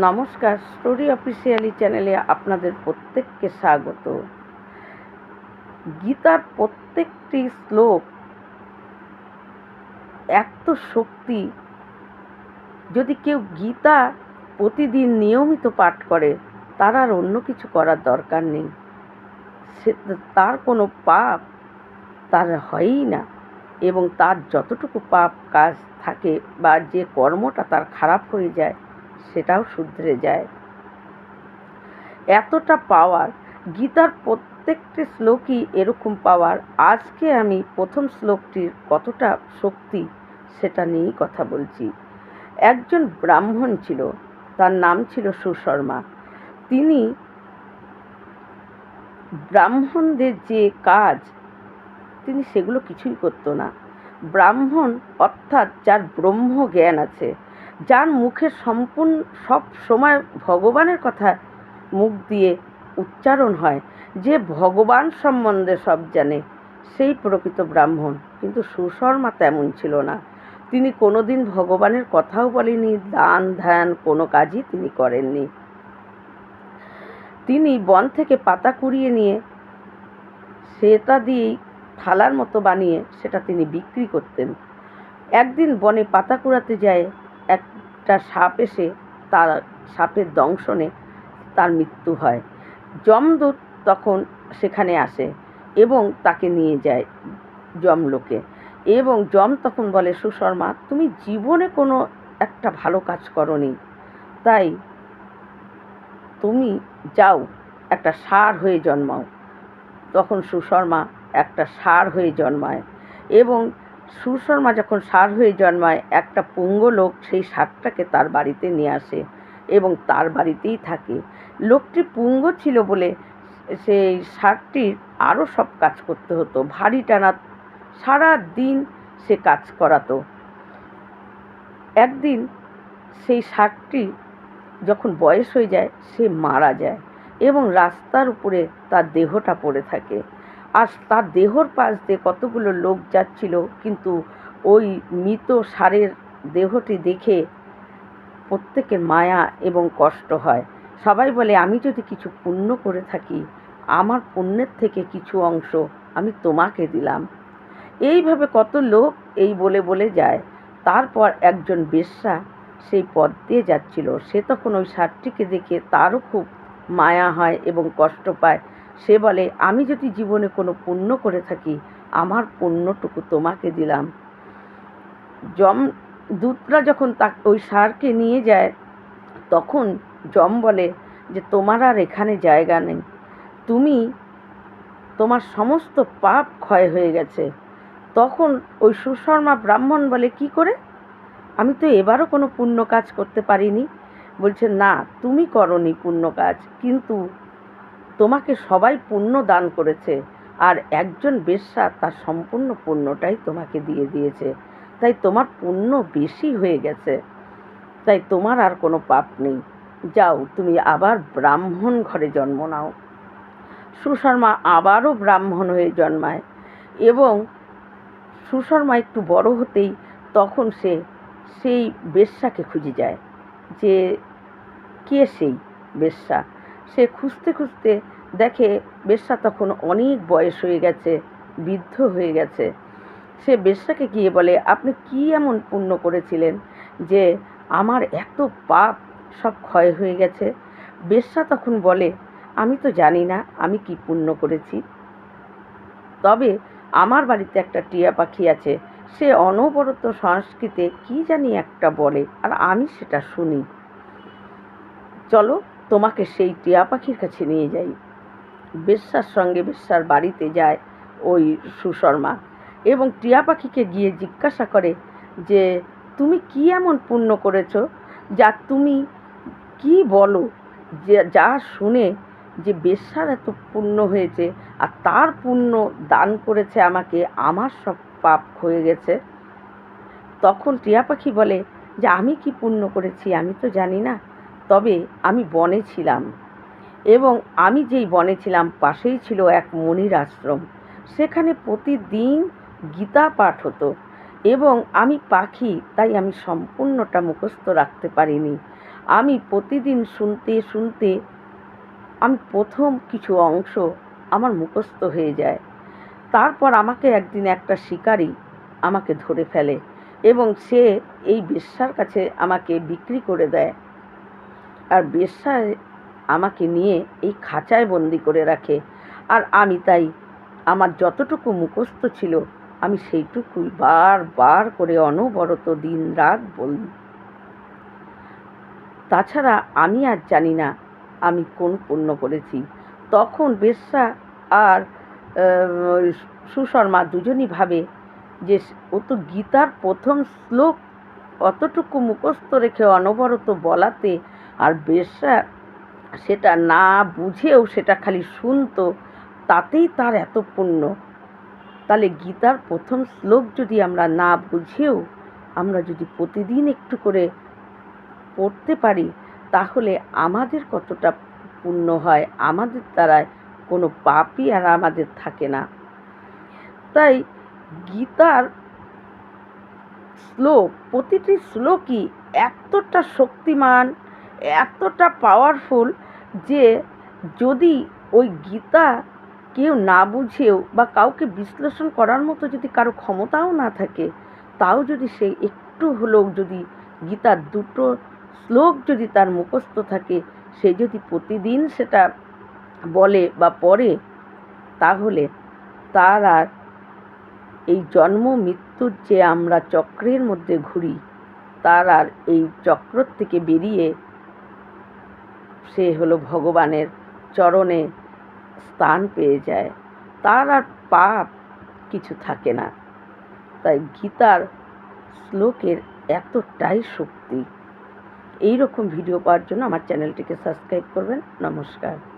নমস্কার, story officially চ্যানেলে আপনাদের প্রত্যেককে স্বাগত। গীতার প্রত্যেকটি শ্লোক এত শক্তি, যদি কেউ গীতা প্রতিদিন নিয়মিত পাঠ করে, তার আর অন্য কিছু করার দরকার নেই। সে তার কোনো পাপ তার হয়ই না এবং তার যতটুকু পাপ কাজ থাকে বা যে কর্মটা তার খারাপ হয়ে যায় সেটাও শুধরে যায়। এতটা পাওয়ার গীতার প্রত্যেকটি শ্লোকই এরকম পাওয়ার আজকে আমি প্রথম শ্লোকটির কতটা শক্তি সেটা নিয়েই কথা বলছি। একজন ব্রাহ্মণ ছিল, তার নাম ছিল সুশর্মা। তিনি ব্রাহ্মণদের যে কাজ, তিনি সেগুলো কিছুই করতো না। ব্রাহ্মণ অর্থাৎ যার ব্রহ্ম জ্ঞান আছে যার মুখে সম্পূর্ণ, সব সময় ভগবানের কথা মুখ দিয়ে উচ্চারণ হয়, যে ভগবান সম্বন্ধে সব জানে, সেই প্রকৃত ব্রাহ্মণ। কিন্তু সুশর্মা তেমন ছিল না। তিনি কোনোদিন ভগবানের কথাও বলেনি দান ধ্যান কোনো কাজই তিনি করেননি। তিনি বন থেকে পাতা কুড়িয়ে নিয়ে সেটা দিয়েই থালার মতো বানিয়ে সেটা তিনি বিক্রি করতেন। একদিন বনে পাতা কুড়াতে যায় একটা সাপ এসে তার সাপের দংশনে তার মৃত্যু হয়। যমদূত তখন সেখানে আসে এবং তাকে নিয়ে যায় যমলোকে। এবং যম তখন বলে, সুশর্মা, তুমি জীবনে কোনো একটা ভালো কাজ করনি। তাই তুমি যাও, একটা সার হয়ে জন্মাও। তখন সুশর্মা একটা সার হয়ে জন্মায় এবং সুশর্মা যখন সার হয়ে জন্মায়, একটা পুঙ্গ লোক সেই সারটাকে তার বাড়িতে নিয়ে আসে এবং তার বাড়িতেই থাকে। লোকটি পুঙ্গ ছিল বলে সেই সারটির আরও সব কাজ করতে হতো। ভারী টানা সারা দিন সে কাজ করাতো। একদিন সেই সারটি যখন বয়স হয়ে যায়, সে মারা যায় এবং রাস্তার উপরে তার দেহটা পড়ে থাকে। আর তার দেহর পাশ দিয়ে কতগুলো লোক যাচ্ছিল, কিন্তু ওই মৃত সারের দেহটি দেখে প্রত্যেকের মায়া এবং কষ্ট হয়। সবাই বলে, আমি যদি কিছু পুণ্য করে থাকি, আমার পুণ্যের থেকে কিছু অংশ আমি তোমাকে দিলাম। এইভাবে কত লোক এই বলে বলে যায়। তারপর একজন বেশ্যা সেই পথ দিয়ে যাচ্ছিল। সে তখন ওই সারটিকে দেখে তারও খুব মায়া হয় এবং কষ্ট পায়। সে বলে, আমি যদি জীবনে কোনো পুণ্য করে থাকি, আমার পুণ্যটুকু তোমাকে দিলাম। যম, দূতরা যখন তা, ওই সারকে নিয়ে যায়, তখন যম বলে যে, তোমার আর এখানে জায়গা নেই। তুমি, তোমার সমস্ত পাপ ক্ষয় হয়ে গেছে। তখন ওই সুশর্মা ব্রাহ্মণ বলে, কি করে? আমি তো এবারও কোনো পুণ্য কাজ করতে পারিনি। বলছে, না, তুমি করনি পুণ্য কাজ, কিন্তু তোমাকে সবাই পুণ্য দান করেছে, আর একজন বেশ্যা তার সম্পূর্ণ পুণ্যটাই তোমাকে দিয়ে দিয়েছে। তাই তোমার পুণ্য বেশি হয়ে গেছে। তাই তোমার আর কোনো পাপ নেই। যাও, তুমি আবার ব্রাহ্মণ ঘরে জন্ম নাও। সুশর্মা আবারও ব্রাহ্মণ হয়ে জন্মায় এবং সুশর্মা একটু বড় হতেই তখন সে সেই বেশ্যাকে খুঁজে যায় যে কে সেই বেশ্যা? সে খুঁজতে খুঁজতে দেখে বেশ্যা তখন অনেক বয়স হয়ে গেছে, বৃদ্ধ হয়ে গেছে। সে বেশ্যাকে গিয়ে বলে, আপনি কি এমন পুণ্য করেছিলেন যে আমার এত পাপ সব ক্ষয় হয়ে গেছে? বেশ্যা তখন বলে, আমি তো জানি না আমি কি পুণ্য করেছি। তবে আমার বাড়িতে একটা টিয়া পাখি আছে, সে অনবরত সংস্কৃতে কি জানি একটা বলে, আর আমি সেটা শুনি। চলো তোমাকে সেই টিয়া পাখির কাছে নিয়ে যাই। বেশ্যার সঙ্গে বেশ্যার বাড়িতে যায় ওই সুশর্মা এবং টিয়া পাখিকে গিয়ে জিজ্ঞাসা করে যে, তুমি কি এমন পুণ্য করেছ যা তুমি কি বলো যে, যা শুনে যে বেশ্যার এত পুণ্য হয়েছে আর তার পুণ্য দান করেছে আমাকে, আমার সব পাপ হয়ে গেছে? তখন টিয়া পাখি বলে, যে আমি কি পুণ্য করেছি আমি তো জানি না। তবে আমি বনে ছিলাম এবং আমি যেই বনে ছিলাম পাশেই ছিল এক মনির আশ্রম। সেখানে প্রতিদিন গীতা পাঠ হতো এবং আমি পাখি, তাই আমি সম্পূর্ণটা মুখস্থ রাখতে পারিনি। আমি প্রতিদিন শুনতে শুনতে আমি প্রথম কিছু অংশ আমার মুখস্থ হয়ে যায়। তারপর আমাকে একদিন একটা শিকারী আমাকে ধরে ফেলে এবং সে এই বেশ্যার কাছে আমাকে বিক্রি করে দেয়। আর বেশ্যায় আমাকে নিয়ে এই খাঁচায় বন্দি করে রাখে। আর আমি তাই, আমার যতটুকু মুখস্থ ছিল, আমি সেইটুকুই বারবার করে অনবরত দিন রাত বলি। তাছাড়া আমি আর জানি না, আমি কোন পুণ্য করেছি। তখন বেশ্যা আর সুশর্মা দুজনই ভাবে যে ও তো গীতার প্রথম শ্লোক অতটুকু মুখস্থ রেখে অনবরত বলাতে আর বেশ্যা সেটা না বুঝেও সেটা খালি শুনতো, তাতেই তার এত পুণ্য। তাহলে গীতার প্রথম শ্লোক যদি আমরা না বুঝেও আমরা যদি প্রতিদিন একটু করে পড়তে পারি, তাহলে আমাদের কতটা পুণ্য হয়, আমাদের দ্বারায় কোনো পাপই আর আমাদের থাকে না। তাই গীতার শ্লোক, প্রতিটি শ্লোকই এতটা শক্তিমান এতটা পাওয়ারফুল যে যদি ওই গীতা কেউ না বুঝেও বা কাউকে বিশ্লেষণ করার মতো যদি কারও ক্ষমতাও না থাকে, তাও যদি সে একটু হলেও যদি গীতার দুটো শ্লোক যদি তার মুখস্থ থাকে, সে যদি প্রতিদিন সেটা বলে বা পড়ে, তাহলে তার আর এই জন্ম মৃত্যুর যে আমরা চক্রের মধ্যে ঘুরি, তার আর এই চক্র থেকে বেরিয়ে সে হলো ভগবানের চরণে স্থান পেয়ে যায়। তার আর পাপ কিছু থাকে না। তাই গীতার শ্লোকের এতটাই শক্তি। এই রকম ভিডিও পাওয়ার জন্য আমার চ্যানেলটিকে সাবস্ক্রাইব করবেন। নমস্কার।